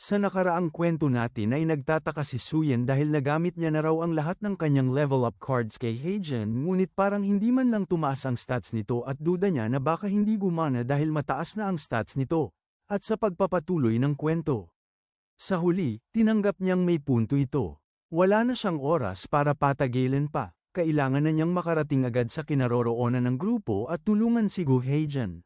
Sa nakaraang kwento natin ay nagtataka si Suyen dahil nagamit niya na raw ang lahat ng kanyang level up cards kay Heijen ngunit parang hindi man lang tumaas ang stats nito at duda niya na baka hindi gumana dahil mataas na ang stats nito. At sa pagpapatuloy ng kwento. Sa huli, tinanggap niyang may punto ito. Wala na siyang oras para patagilin pa, kailangan na niyang makarating agad sa kinaroroonan ng grupo at tulungan si Gu Heijen.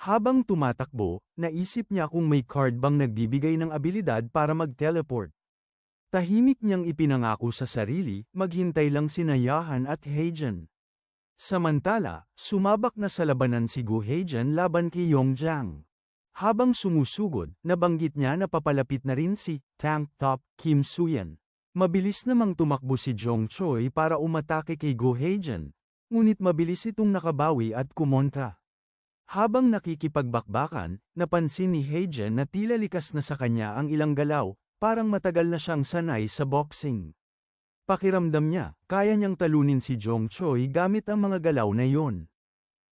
Habang tumatakbo, naisip niya kung may card bang nagbibigay ng abilidad para mag-teleport. Tahimik niyang ipinangako sa sarili, maghintay lang si Nayahan at Heijen. Samantala, sumabak na sa labanan si Gu Heijen laban kay Yongjiang. Habang sumusugod, nabanggit niya na papalapit na rin si Tank Top Kim Suyan. Mabilis namang tumakbo si Jong Choi para umatake kay Go Heijen, ngunit mabilis itong nakabawi at kumontra. Habang nakikipagbakbakan, napansin ni Heijen na tila likas na sa kanya ang ilang galaw, parang matagal na siyang sanay sa boxing. Pakiramdam niya, kaya niyang talunin si Jong Choi gamit ang mga galaw na yon.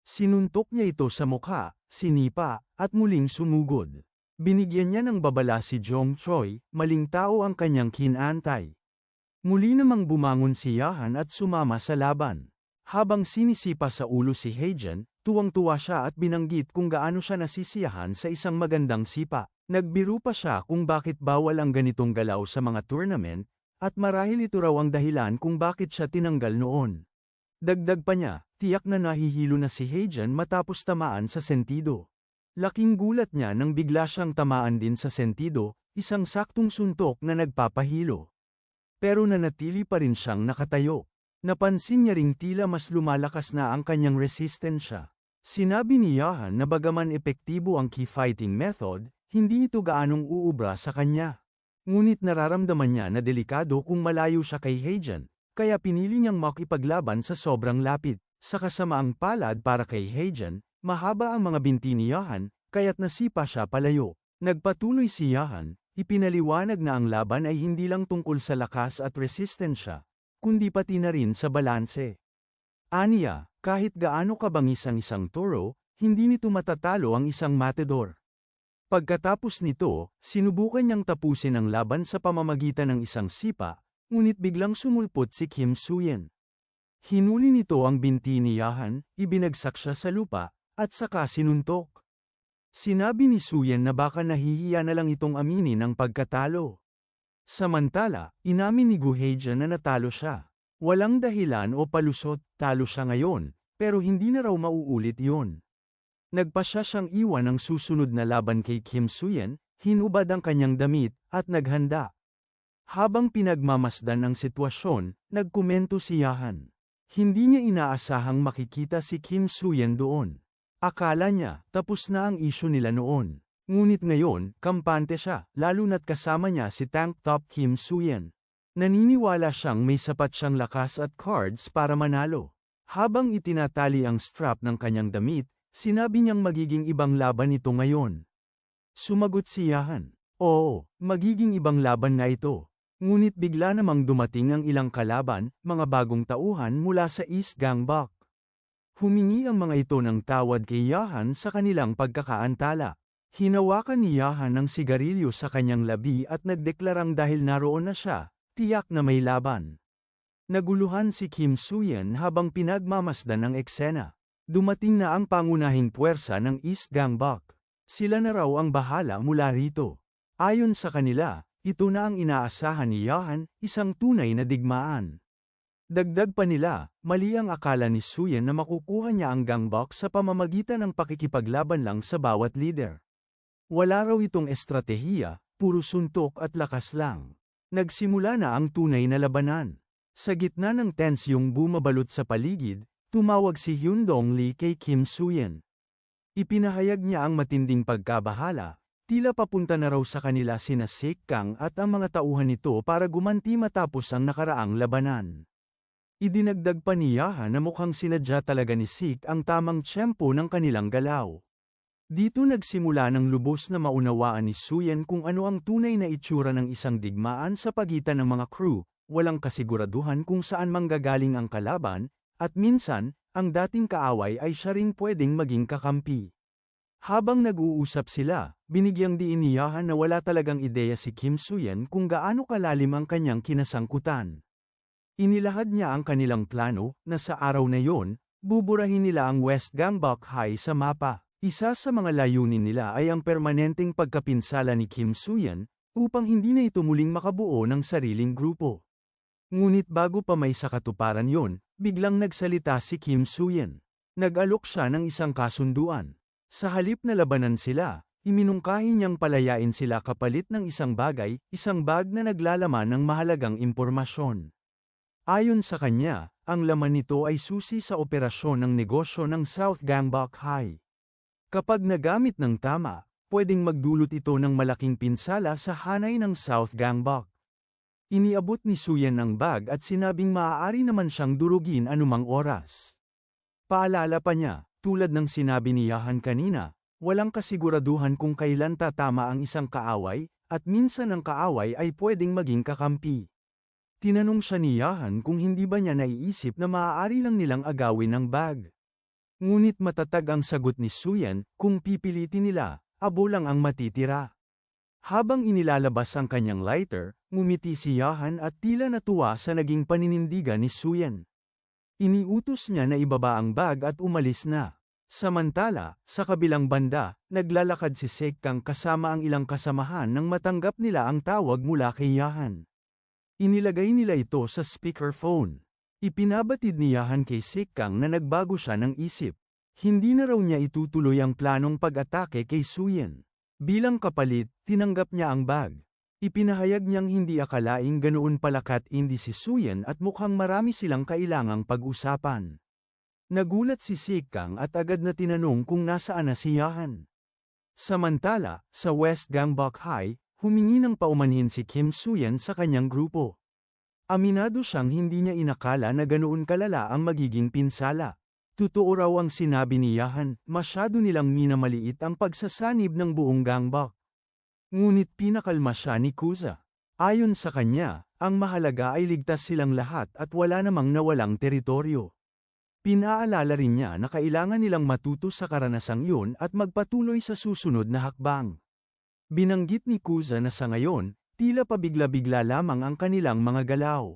Sinuntok niya ito sa mukha, sinipa, at muling sumugod. Binigyan niya ng babala si Jong Choi, maling tao ang kanyang kinantay. Muli namang bumangon si Yahan at sumama sa laban. Habang sinisipa sa ulo si Heijen, tuwang-tuwa siya at binanggit kung gaano siya nasisiyahan sa isang magandang sipa. Nagbiro pa siya kung bakit bawal ang ganitong galaw sa mga tournament, at marahil ito raw ang dahilan kung bakit siya tinanggal noon. Dagdag pa niya, tiyak na nahihilo na si Heijen matapos tamaan sa sentido. Laking gulat niya nang bigla siyang tamaan din sa sentido, isang saktong suntok na nagpapahilo. Pero nanatili pa rin siyang nakatayo. Napansin niya ring tila mas lumalakas na ang kanyang resistensya. Sinabi ni Yahan na bagaman epektibo ang key fighting method, hindi ito gaanong uubra sa kanya. Ngunit nararamdaman niya na delikado kung malayo siya kay Heijen, kaya pinili niyang makipaglaban sa sobrang lapit. Sa kasamaang palad para kay Heijen, mahaba ang mga binti ni Yahan, kaya't nasipa siya palayo. Nagpatuloy si Yahan, ipinaliwanag na ang laban ay hindi lang tungkol sa lakas at resistensya, kundi pati na rin sa balanse. Aniya, kahit gaano kabangis ang isang toro, hindi nito matatalo ang isang matador. Pagkatapos nito, sinubukan niyang tapusin ang laban sa pamamagitan ng isang sipa, ngunit biglang sumulpot si Kim Suyen. Hinuli nito ang binti ni Yahan, ibinagsak siya sa lupa, at saka sinuntok. Sinabi ni Suyen na baka nahihiya na lang itong aminin ang pagkatalo. Samantala, inamin ni Guheja na natalo siya. Walang dahilan o palusot, talo siya ngayon, pero hindi na raw mauulit yon. Nagpasya siyang iwan ang susunod na laban kay Kim Suyen, hinubad ang kanyang damit, at naghanda. Habang pinagmamasdan ang sitwasyon, nagkomento si Yahan. Hindi niya inaasahang makikita si Kim Suyen doon. Akala niya, tapos na ang isyu nila noon. Ngunit ngayon, kampante siya, lalo na't kasama niya si Tank Top Kim Suyen. Naniniwala siyang may sapat siyang lakas at cards para manalo. Habang itinatali ang strap ng kanyang damit, sinabi niyang magiging ibang laban ito ngayon. Sumagot si Yahan. Oo, magiging ibang laban nga ito. Ngunit bigla namang dumating ang ilang kalaban, mga bagong tauhan mula sa East Gangbok. Humingi ang mga ito ng tawad kay Yahan sa kanilang pagkakaantala. Hinawakan ni Yahan ng sigarilyo sa kanyang labi at nagdeklarang dahil naroon na siya, tiyak na may laban. Naguluhan si Kim Suyen habang pinagmamasdan ng eksena. Dumating na ang pangunahing puwersa ng East Gangbok. Sila na raw ang bahala mula rito. Ayon sa kanila, ito na ang inaasahan ni Yahan, isang tunay na digmaan. Dagdag pa nila, mali ang akala ni Suyen na makukuha niya ang gangbok sa pamamagitan ng pakikipaglaban lang sa bawat leader. Wala raw itong estratehiya, puro suntok at lakas lang. Nagsimula na ang tunay na labanan. Sa gitna ng tensyong bumabalot sa paligid, tumawag si Hyun Dong Lee kay Kim Suyen. Ipinahayag niya ang matinding pagkabahala, tila papunta na raw sa kanila sina Sik Kang at ang mga tauhan nito para gumanti matapos ang nakaraang labanan. Idinagdag pa ni Yaha na mukhang sinadya talaga ni Sik ang tamang tiyempo ng kanilang galaw. Dito nagsimula ng lubos na maunawaan ni Suyen kung ano ang tunay na itsura ng isang digmaan sa pagitan ng mga crew, walang kasiguraduhan kung saan manggagaling ang kalaban, at minsan, ang dating kaaway ay siya ring pwedeng maging kakampi. Habang nag-uusap sila, binigyang diiniyahan na wala talagang ideya si Kim Suyen kung gaano kalalim ang kanyang kinasangkutan. Inilahad niya ang kanilang plano, na sa araw na yon, buburahin nila ang West Gangbok High sa mapa. Isa sa mga layunin nila ay ang permanenteng pagkapinsala ni Kim Suyen, upang hindi na ito muling makabuo ng sariling grupo. Ngunit bago pa may sa katuparan yon, biglang nagsalita si Kim Suyen. Nag-alok siya ng isang kasunduan. Sa halip na labanan sila, iminungkahi niyang palayain sila kapalit ng isang bagay, isang bag na naglalaman ng mahalagang impormasyon. Ayon sa kanya, ang laman nito ay susi sa operasyon ng negosyo ng South Gangbok High. Kapag nagamit ng tama, pwedeng magdulot ito ng malaking pinsala sa hanay ng South Gangbok. Iniabot ni Suyan ang bag at sinabing maaari naman siyang durugin anumang oras. Paalala pa niya, tulad ng sinabi ni Yahan kanina, walang kasiguraduhan kung kailan tatama ang isang kaaway, at minsan ang kaaway ay pwedeng maging kakampi. Tinanong siya ni Yahan kung hindi ba niya naiisip na maaari lang nilang agawin ang bag. Ngunit matatag ang sagot ni Suyan, kung pipilitin nila, abo lang ang matitira. Habang inilalabas ang kanyang lighter, ngumiti si Yahan at tila natuwa sa naging paninindigan ni Suyan. Iniutos niya na ibaba ang bag at umalis na. Samantala, sa kabilang banda, naglalakad si Sekang kasama ang ilang kasamahan nang matanggap nila ang tawag mula kay Yahan. Inilagay nila ito sa speakerphone. Ipinabatid ni Yahan kay Sekang na nagbago siya ng isip. Hindi na raw niya itutuloy ang planong pag-atake kay Suyen. Bilang kapalit, tinanggap niya ang bag. Ipinahayag niyang hindi akalaing ganoon palakat hindi si Suyen at mukhang marami silang kailangang pag-usapan. Nagulat si Sekang at agad na tinanong kung nasaan na si Yahan. Samantala, sa West Gangbok High, humingi ng paumanhin si Kim Suyen sa kanyang grupo. Aminado siyang hindi niya inakala na ganoon kalala ang magiging pinsala. Totoo raw ang sinabi ni Yahan, masyado nilang minamaliit ang pagsasanib ng buong gangbak. Ngunit pinakalma siya ni Kuza. Ayon sa kanya, ang mahalaga ay ligtas silang lahat at wala namang nawalang teritoryo. Pinaalala rin niya na kailangan nilang matuto sa karanasang yun at magpatuloy sa susunod na hakbang. Binanggit ni Kuza na sa ngayon, Tila pabigla-bigla lamang ang kanilang mga galaw.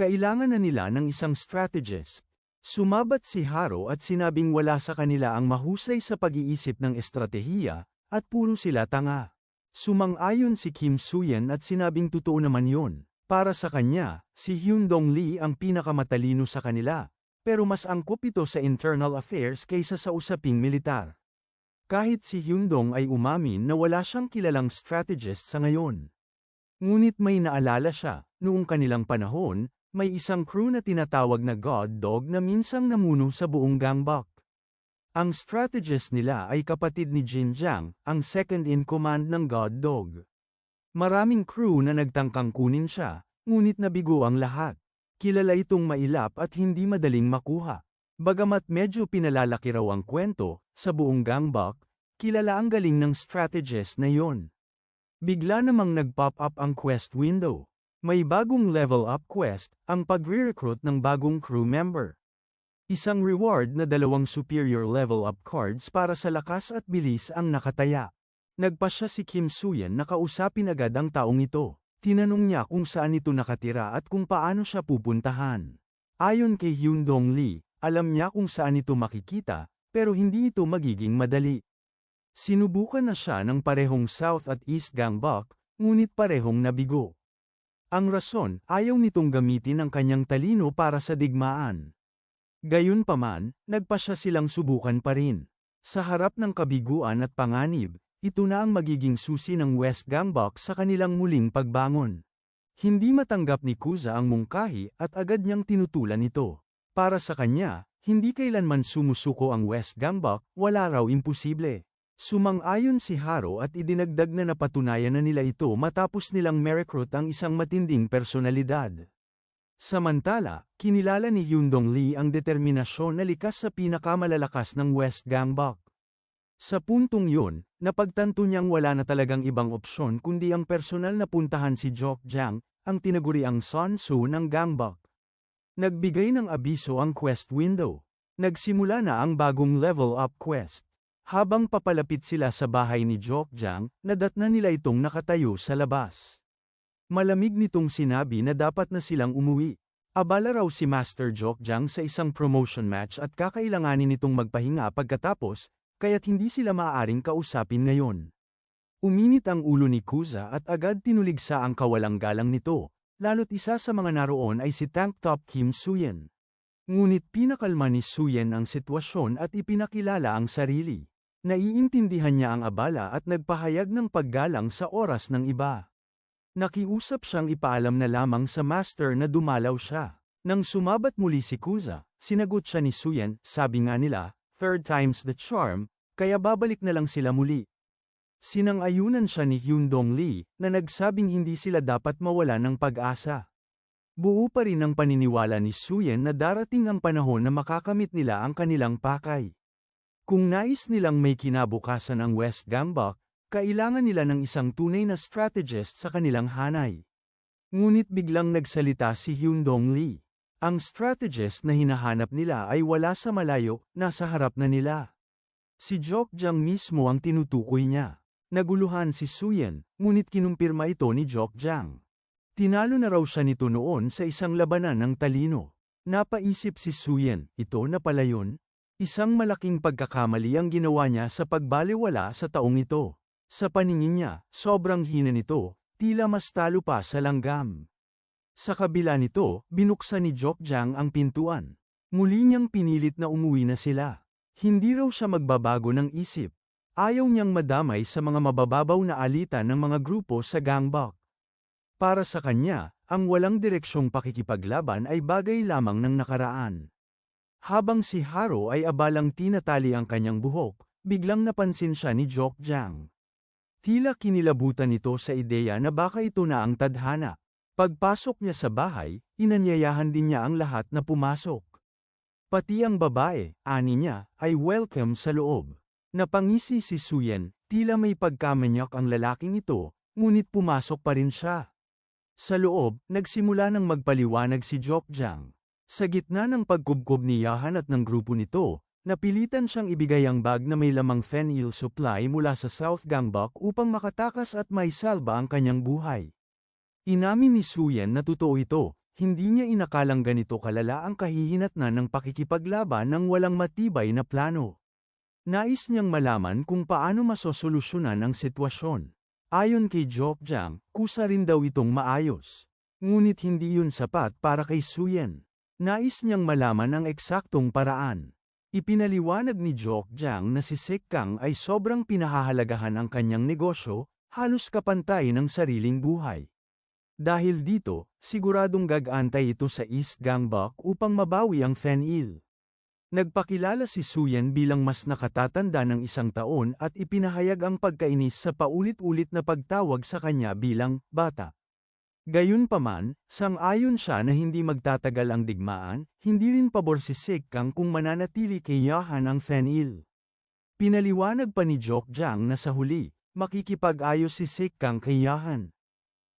Kailangan na nila ng isang strategist. Sumabat si Haro at sinabing wala sa kanila ang mahusay sa pag-iisip ng estratehiya, at puro sila tanga. Sumang-ayon si Kim Suyen at sinabing totoo naman yon. Para sa kanya, si Hyun Dong Lee ang pinakamatalino sa kanila, pero mas angkop ito sa internal affairs kaysa sa usaping militar. Kahit si Hyun Dong ay umamin na wala siyang kilalang strategist sa ngayon. Ngunit may naalala siya, noong kanilang panahon, may isang crew na tinatawag na God Dog na minsang namuno sa buong gangbak. Ang strategist nila ay kapatid ni Jin Jiang, ang second-in-command ng God Dog. Maraming crew na nagtangkang kunin siya, ngunit nabigo ang lahat. Kilala itong mailap at hindi madaling makuha. Bagamat medyo pinalalaki raw ang kwento, sa buong gangbak, kilala ang galing ng strategist na yon. Bigla namang nag-pop up ang quest window. May bagong level up quest, ang pagre-recruit ng bagong crew member. Isang reward na dalawang superior level up cards para sa lakas at bilis ang nakataya. Nagpa siya si Kim Suyen na kausapin agad ang taong ito. Tinanong niya kung saan ito nakatira at kung paano siya pupuntahan. Ayon kay Hyun Dong Lee, alam niya kung saan ito makikita, pero hindi ito magiging madali. Sinubukan na siya ng parehong South at East Gangbok, ngunit parehong nabigo. Ang rason, ayaw nitong gamitin ang kanyang talino para sa digmaan. Gayunpaman, nagpa siya silang subukan pa rin. Sa harap ng kabiguan at panganib, ito na ang magiging susi ng West Gangbok sa kanilang muling pagbangon. Hindi matanggap ni Kuza ang mungkahi at agad niyang tinutulan ito. Para sa kanya, hindi kailanman sumusuko ang West Gangbok, wala raw imposible. Sumang-ayon si Haro at idinagdag na napatunayan na nila ito matapos nilang merecruit ang isang matinding personalidad. Samantala, kinilala ni Yundong Lee ang determinasyon na likas sa pinakamalalakas ng West Gangbok. Sa puntong yun, napagtanto niyang wala na talagang ibang opsyon kundi ang personal na puntahan si Jok Jiang, ang tinaguriang Sun Tzu ng Gangbok. Nagbigay ng abiso ang quest window. Nagsimula na ang bagong level up quest. Habang papalapit sila sa bahay ni Jokjang, nadatna nila itong nakatayo sa labas. Malamig nitong sinabi na dapat na silang umuwi. Abala raw si Master Jokjang sa isang promotion match at kakailanganin nitong magpahinga pagkatapos, kaya't hindi sila maaaring kausapin ngayon. Uminit ang ulo ni Kuza at agad tinuligsa ang kawalang galang nito, lalo't isa sa mga naroon ay si Tank Top Kim Suyen. Ngunit pinakalma ni Suyen ang sitwasyon at ipinakilala ang sarili. Naiintindihan niya ang abala at nagpahayag ng paggalang sa oras ng iba. Nakiusap siyang ipaalam na lamang sa master na dumalaw siya. Nang sumabat muli si Kuza, sinagot siya ni Suyen, sabi nga nila, third time's the charm, kaya babalik na lang sila muli. Sinang-ayunan siya ni Hyun Dong Lee, na nagsabing hindi sila dapat mawala ng pag-asa. Buo pa rin ang paniniwala ni Suyen na darating ang panahon na makakamit nila ang kanilang pakay. Kung nais nilang may kinabukasan ang West Gambok, kailangan nila ng isang tunay na strategist sa kanilang hanay. Ngunit biglang nagsalita si Hyun Dong Lee. Ang strategist na hinahanap nila ay wala sa malayo, nasa harap na nila. Si Jok Jang mismo ang tinutukoy niya. Naguluhan si Suyen, ngunit kinumpirma ito ni Jok Jang. Tinalo na raw siya nito noon sa isang labanan ng talino. Napaisip si Suyen, ito na pala yun? Isang malaking pagkakamali ang ginawa niya sa pagbaliwala sa taong ito. Sa paningin niya, sobrang hina nito, tila mas talo pa sa langgam. Sa kabila nito, binuksan ni Jokjang ang pintuan. Muli niyang pinilit na umuwi na sila. Hindi raw siya magbabago ng isip. Ayaw niyang madamay sa mga mabababaw na alitan ng mga grupo sa gangbak. Para sa kanya, ang walang direksyong pakikipaglaban ay bagay lamang ng nakaraan. Habang si Haro ay abalang tinatali ang kanyang buhok, biglang napansin siya ni Jok Jang. Tila kinilabutan ito sa ideya na baka ito na ang tadhana. Pagpasok niya sa bahay, inanyayahan din niya ang lahat na pumasok. Pati ang babae, ani niya, ay welcome sa loob. Napangisi si Suyen, tila may pagkamanyak ang lalaking ito, ngunit pumasok pa rin siya. Sa loob, nagsimula ng magpaliwanag si Jokjang. Sa gitna ng pagkubkob ni Yahan at ng grupo nito, napilitan siyang ibigay ang bag na may lamang fentanyl supply mula sa South Gangbok upang makatakas at may salba ang kanyang buhay. Inamin ni Suyen na totoo ito, hindi niya inakalang ganito kalala ang kahihinatnan ng pakikipaglaban ng walang matibay na plano. Nais niyang malaman kung paano masosolusyonan ang sitwasyon. Ayon kay Jokjang, kusa rin daw itong maayos. Ngunit hindi yun sapat para kay Suyen. Nais niyang malaman ang eksaktong paraan. Ipinaliwanag ni Jok Jang na si Sek Kang ay sobrang pinahahalagahan ang kanyang negosyo, halos kapantay ng sariling buhay. Dahil dito, siguradong gagantay ito sa East Gangbok upang mabawi ang Fenil. Nagpakilala si Suyen bilang mas nakatatanda ng isang taon at ipinahayag ang pagkainis sa paulit-ulit na pagtawag sa kanya bilang bata. Gayunpaman, sang-ayon siya na hindi magtatagal ang digmaan, hindi rin pabor si Kang kung mananatili kay Yahan ang Fenil. Pinaliwanag pa ni Jok Jang na sa huli, makikipag-ayos si Kang kay Yahan.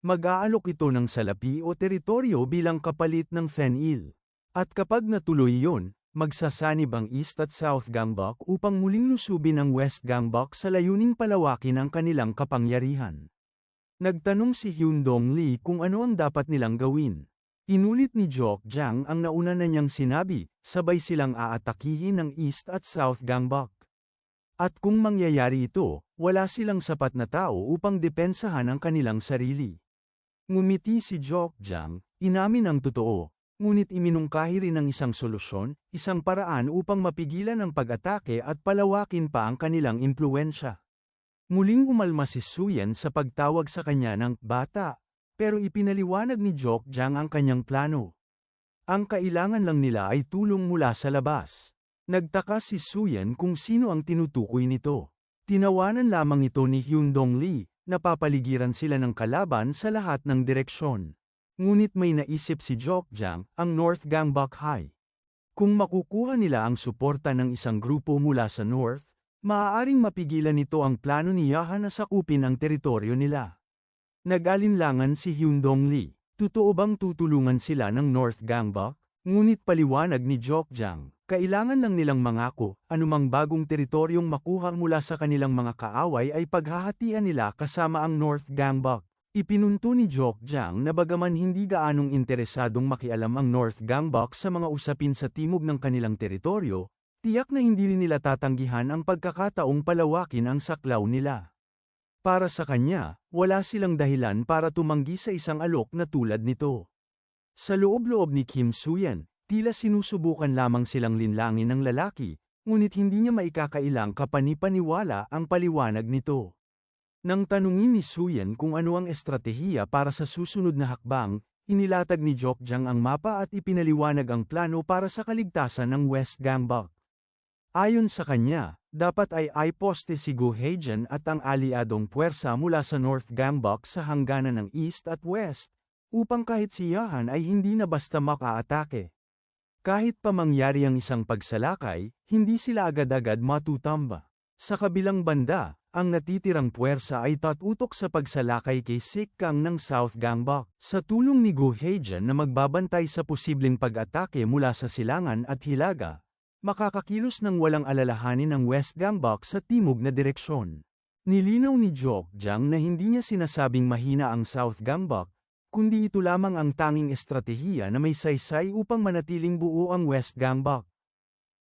Mag-aalok ito ng salapi o teritoryo bilang kapalit ng Fenil. At kapag natuloy yon, magsasanib ang East at South Gangbok upang muling lusubin ang West Gangbok sa layuning palawakin ang kanilang kapangyarihan. Nagtanong si Hyun Dong Lee kung ano ang dapat nilang gawin. Inulit ni Jok Jang ang nauna na niyang sinabi, sabay silang aatakihin ng East at South Gangbok. At kung mangyayari ito, wala silang sapat na tao upang depensahan ang kanilang sarili. Ngumiti si Jok Jang, inamin ang totoo, ngunit iminungkahi rin ang isang solusyon, isang paraan upang mapigilan ang pag-atake at palawakin pa ang kanilang impluensya. Muling umalma si Suyen sa pagtawag sa kanya ng bata, pero ipinaliwanag ni Jok Jang ang kanyang plano. Ang kailangan lang nila ay tulong mula sa labas. Nagtaka si Suyen kung sino ang tinutukoy nito. Tinawanan lamang ito ni Hyun Dong Lee, napapaligiran sila ng kalaban sa lahat ng direksyon. Ngunit may naisip si Jok Jang, ang North Gangbok High. Kung makukuha nila ang suporta ng isang grupo mula sa North, Maaaring mapigilan nito ang plano ni Yaha na sakupin ang teritoryo nila. Nag-alinlangan si Hyundong Lee. Totoo bang tutulungan sila ng North Gangbok? Ngunit paliwanag ni Jokjang, Kailangan lang nilang mangako, anumang bagong teritoryong makuha mula sa kanilang mga kaaway ay paghahatian nila kasama ang North Gangbok. Ipinunto ni Jok Jiang na bagaman hindi gaanong interesadong makialam ang North Gangbok sa mga usapin sa timog ng kanilang teritoryo, tiyak na hindi rin nila tatanggihan ang pagkakataong palawakin ang saklaw nila. Para sa kanya, wala silang dahilan para tumanggi sa isang alok na tulad nito. Sa loob-loob ni Kim Suyan, tila sinusubukan lamang silang linlangin ng lalaki, ngunit hindi niya maikakailang kapanipaniwala ang paliwanag nito. Nang tanungin ni Suyan kung ano ang estratehiya para sa susunod na hakbang, inilatag ni Jokjang ang mapa at ipinaliwanag ang plano para sa kaligtasan ng West Gangbok. Ayon sa kanya, dapat ay iposte si Gu Heijan at ang aliadong puwersa mula sa North Gangbok sa hangganan ng East at West, upang kahit si Yahan ay hindi na basta makaatake. Kahit pa mangyari ang isang pagsalakay, hindi sila agad-agad matutamba. Sa kabilang banda, ang natitirang puwersa ay tatutok sa pagsalakay kay Sikkang ng South Gangbok. Sa tulong ni Gu Heijan na magbabantay sa posibleng pag-atake mula sa silangan at hilaga, makakakilos ng walang alalahanin ang West Gangbok sa timog na direksyon. Nilinaw ni Jok Jiang na hindi niya sinasabing mahina ang South Gangbok, kundi ito lamang ang tanging estratehiya na may saysay upang manatiling buo ang West Gangbok.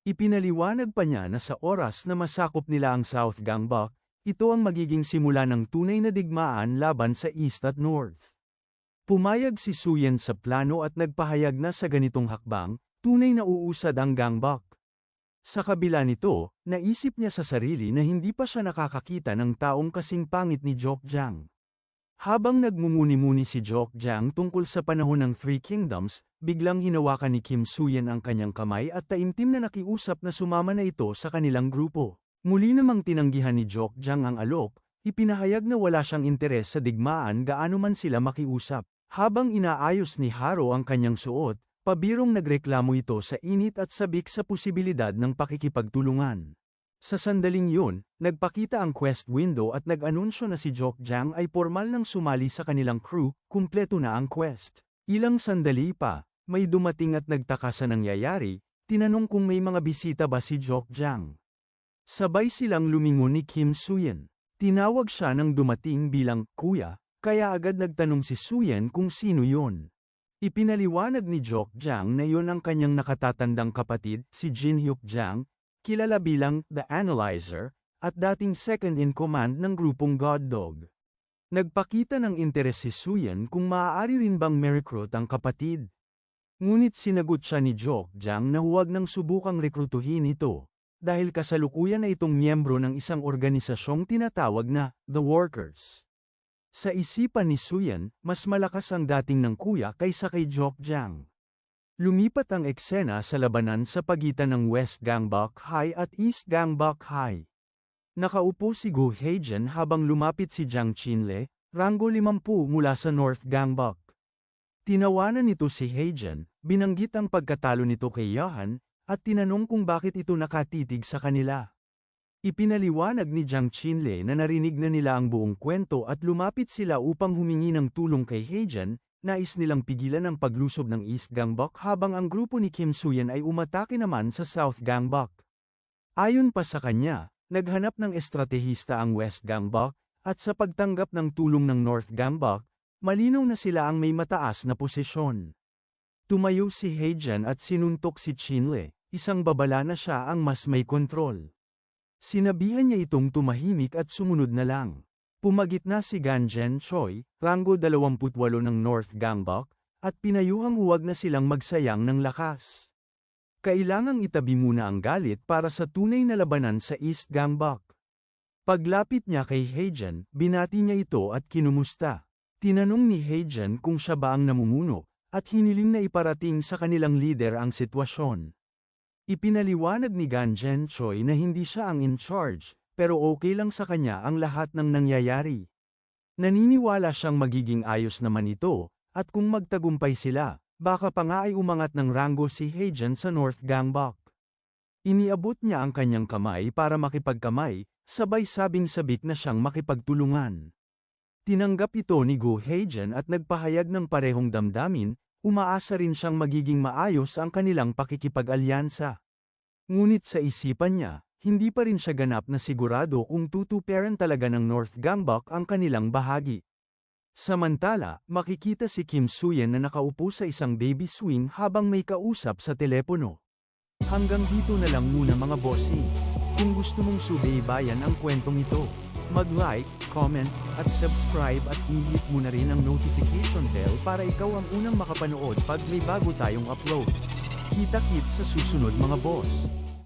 Ipinaliwanag pa niya na sa oras na masakop nila ang South Gangbok, ito ang magiging simula ng tunay na digmaan laban sa East at North. Pumayag si Suyen sa plano at nagpahayag na sa ganitong hakbang, tunay na uusad ang Gangbok. Sa kabila nito, naisip niya sa sarili na hindi pa siya nakakakita ng taong kasing pangit ni Jok Jiang. Habang nagmumuni-muni si Jok Jiang tungkol sa panahon ng Three Kingdoms, biglang hinawakan ni Kim Suyen ang kanyang kamay at taimtim na nakiusap na sumama na ito sa kanilang grupo. Muli namang tinanggihan ni Jok Jiang ang alok, ipinahayag na wala siyang interes sa digmaan gaano man sila makiusap. Habang inaayos ni Haro ang kanyang suot, Pabirong nagreklamo ito sa init at sabik sa posibilidad ng pakikipagtulungan. Sa sandaling yun, nagpakita ang quest window at nag-anunsyo na si Jok Jiang ay formal nang sumali sa kanilang crew, kumpleto na ang quest. Ilang sandali pa, may dumating at nagtaka sa nangyayari, tinanong kung may mga bisita ba si Jok Jiang. Sabay silang lumingon ni Kim Suyen. Tinawag siya ng dumating bilang kuya, kaya agad nagtanong si Suyen kung sino yon. Ipinaliwanag ni Jok Jiang na yon ang kanyang nakatatandang kapatid, si Jin Hyuk Jiang, kilala bilang The Analyzer, at dating second in command ng grupong God Dog. Nagpakita ng interes si Suyan kung maaari rin bang merecruit ang kapatid. Ngunit sinagot siya ni Jok Jiang na huwag nang subukang rekrutuhin ito, dahil kasalukuyan na itong miyembro ng isang organisasyong tinatawag na The Workers. Sa isipan ni Suyan, mas malakas ang dating ng kuya kaysa kay Jok Jiang. Lumipat ang eksena sa labanan sa pagitan ng West Gangbok High at East Gangbok High. Nakaupo si Gu Heijan habang lumapit si Jiang Qinle, ranggo 50 mula sa North Gangbok. Tinawanan nito si Heijan, binanggit ang pagkatalo nito kay Yahan, at tinanong kung bakit ito nakatitig sa kanila. Ipinaliwanag ni Jiang Qinle na narinig na nila ang buong kwento at lumapit sila upang humingi ng tulong kay Heijan, nais nilang pigilan ang paglusob ng East Gangbok habang ang grupo ni Kim Suyan ay umatake naman sa South Gangbok. Ayon pa sa kanya, naghanap ng estratehista ang West Gangbok, at sa pagtanggap ng tulong ng North Gangbok, malinaw na sila ang may mataas na posisyon. Tumayo si Heijan at sinuntok si Qinle, isang babala na siya ang mas may kontrol. Sinabihan niya itong tumahimik at sumunod na lang. Pumagit na si Ganjen Choi, ranggo 28 ng North Gangbok, at pinayuhang huwag na silang magsayang ng lakas. Kailangang itabi muna ang galit para sa tunay na labanan sa East Gangbok. Paglapit niya kay Heijan, binati niya ito at kinumusta. Tinanong ni Heijan kung siya ba ang namumuno, at hiniling na iparating sa kanilang leader ang sitwasyon. Ipinaliwanag ni Ganjen Choi na hindi siya ang in charge, pero okay lang sa kanya ang lahat ng nangyayari. Naniniwala siyang magiging ayos naman ito, at kung magtagumpay sila, baka pa nga ay umangat ng ranggo si Heijan sa North Gangbok. Iniabot niya ang kanyang kamay para makipagkamay, sabay sabing sabik na siyang makipagtulungan. Tinanggap ito ni Gu Heijan at nagpahayag ng parehong damdamin, umaasa rin siyang magiging maayos ang kanilang pakikipag-alyansa. Ngunit sa isipan niya, hindi pa rin siya ganap na sigurado kung tutuperan talaga ng North Gangbok ang kanilang bahagi. Samantala, makikita si Kim Suyen na nakaupo sa isang baby swing habang may kausap sa telepono. Hanggang dito na lang muna mga bossing. Kung gusto mong subaybayan ang kwentong ito, mag-like, comment, at subscribe at i-hit mo na rin ang notification bell para ikaw ang unang makapanood pag may bago tayong upload. Kita-kit sa susunod mga boss.